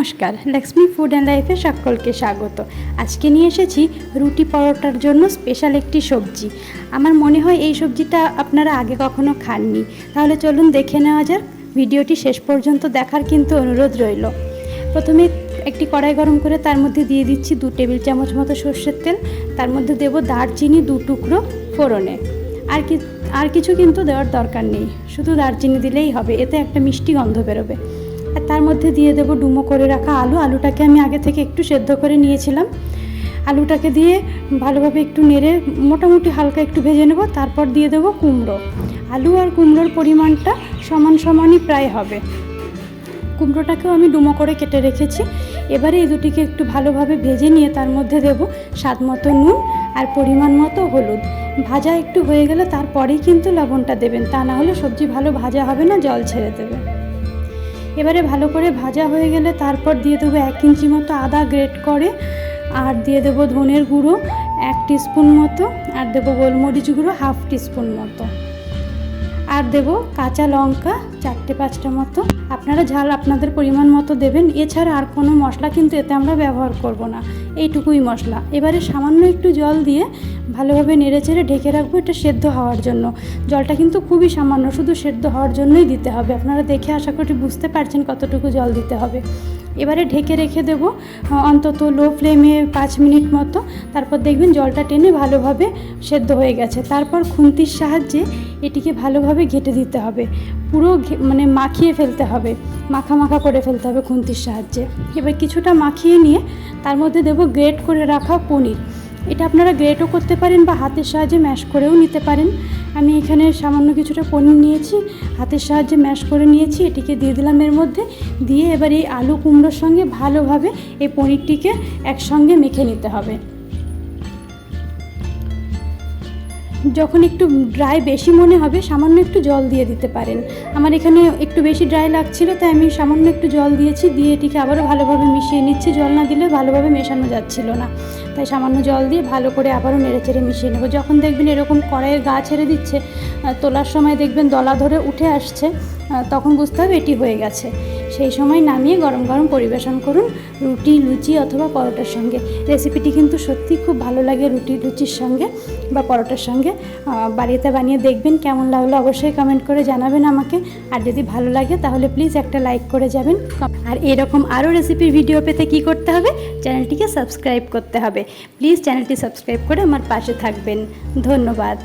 নমস্কার Lakshmi food and লাইফে সকলকে স্বাগত। আজকে নিয়ে এসেছি রুটি পরোটার জন্য স্পেশাল একটি সবজি। আমার মনে হয় এই সবজিটা আপনারা আগে কখনো খাননি। তাহলে চলুন দেখে নেওয়া যাক, ভিডিওটি শেষ পর্যন্ত দেখার কিন্তু অনুরোধ রইল। প্রথমে একটি কড়াই গরম করে তার মধ্যে দিয়ে দিচ্ছি দু টেবিল চামচ মতো সর্ষের তেল। তার মধ্যে দেব দারচিনি দু টুকরো ফোড়নে। আর কি, আর কিছু কিন্তু দেওয়ার দরকার নেই। শুধু দারচিনি দিলেই হবে, এতে একটা মিষ্টি গন্ধ বেরোবে। আর তার মধ্যে দিয়ে দেবো ডুমো করে রাখা আলু। আলুটাকে আমি আগে থেকে একটু সেদ্ধ করে নিয়েছিলাম। আলুটাকে দিয়ে ভালোভাবে একটু নেড়ে মোটামুটি হালকা একটু ভেজে নেব। তারপর দিয়ে দেবো কুমড়ো। আলু আর কুমড়োর পরিমাণটা সমান সমানই প্রায় হবে। কুমড়োটাকেও আমি ডুমো করে কেটে রেখেছি। এবারে এই দুটিকে একটু ভালোভাবে ভেজে নিয়ে তার মধ্যে দেব স্বাদ মতো নুন আর পরিমাণ মতো হলুদ। ভাজা একটু হয়ে গেলে তারপরেই কিন্তু লবণটা দেবেন। তা না হলে সবজি ভালো ভাজা হবে না, জল ছেড়ে দেবে। এবারে ভালো করে ভাজা হয়ে গেলে তারপর দিয়ে দেবো এক ইঞ্চি মতো আদা গ্রেট করে, আর দিয়ে দেবো ধনের গুঁড়ো এক টিস্পুন মতো, আর দেবো গোলমরিচ গুঁড়ো হাফ টিস্পুন মতো। আর দেব কাঁচা লঙ্কা চারটে পাঁচটা মতো। আপনারা ঝাল আপনাদের পরিমাণ মতো দেবেন। এছাড়া আর কোনো মশলা কিন্তু এতে আমরা ব্যবহার করব না। এইটুকুই মশলা। এবারে সামান্য একটু জল দিয়ে ভালোভাবে নেড়ে চেড়ে ঢেকে রাখব এটা সেদ্ধ হওয়ার জন্য। জলটা কিন্তু খুবই সামান্য, শুধু সেদ্ধ হওয়ার জন্যই দিতে হবে। আপনারা দেখে আশা করি বুঝতে পারছেন কতটুকু জল দিতে হবে। এবারে ঢেকে রেখে দেবো অন্তত লো ফ্লেমে পাঁচ মিনিট মতো। তারপর দেখবেন জলটা টেনে ভালোভাবে সেদ্ধ হয়ে গেছে। তারপর খুন্তির সাহায্যে এটিকে ভালোভাবে ঘেটে দিতে হবে। পুরো মানে মাখিয়ে ফেলতে হবে। মাখা মাখা করে ফেলতে হবে খুন্তির সাহায্যে। এবার কিছুটা মাখিয়ে নিয়ে তার মধ্যে দেব গ্রেট করে রাখা পনির। এটা আপনারা গ্রেটও করতে পারেন বা হাতের সাহায্যে ম্যাশ করেও নিতে পারেন। আমি এখানে সামান্য কিছুটা পনির নিয়েছি, হাতের সাহায্যে ম্যাশ করে নিয়েছি, এটিকে দিয়ে দিলাম এর মধ্যে। দিয়ে এবার এই আলু কুমড়োর সঙ্গে ভালোভাবে এই পনিরটিকে একসঙ্গে মেখে নিতে হবে। যখন একটু ড্রাই বেশি মনে হবে, সামান্য একটু জল দিয়ে দিতে পারেন। আমার এখানে একটু বেশি ড্রাই লাগছিল, তাই আমি সামান্য একটু জল দিয়েছি, দিয়ে এটিকে আবারও ভালোভাবে মিশিয়ে নিচ্ছি। জল না দিলে ভালোভাবে মেশানো যাচ্ছিল না। তাই সামান্য জল দিয়ে ভালো করে আবারও নেড়েচেড়ে মিশিয়ে নেব। যখন দেখবেন এরকম কড়াইয়ের গা ছেড়ে দিচ্ছে তোলার সময় দেখবেন দলা ধরে উঠে আসছে তখন বুঝতে হবে এটি হয়ে গেছে। সেই সময় নামিয়ে গরম গরম পরিবেশন করুন রুটি, লুচি অথবা পরোটার সঙ্গে। রেসিপিটি কিন্তু সত্যি খুব ভালো লাগে রুটি, লুচির সঙ্গে বা পরোটার সঙ্গে। বাড়িতে বানিয়ে দেখবেন কেমন লাগল অবশ্যই কমেন্ট করে জানাবেন আমাকে। আর যদি ভালো লাগে তাহলে প্লিজ একটা লাইক করে যাবেন। আর এরকম আরও রেসিপির ভিডিও পেতে কি করতে হবে? চ্যানেলটিকে সাবস্ক্রাইব করতে হবে। প্লিজ চ্যানেলটি সাবস্ক্রাইব করে আমার পাশে থাকবেন। ধন্যবাদ।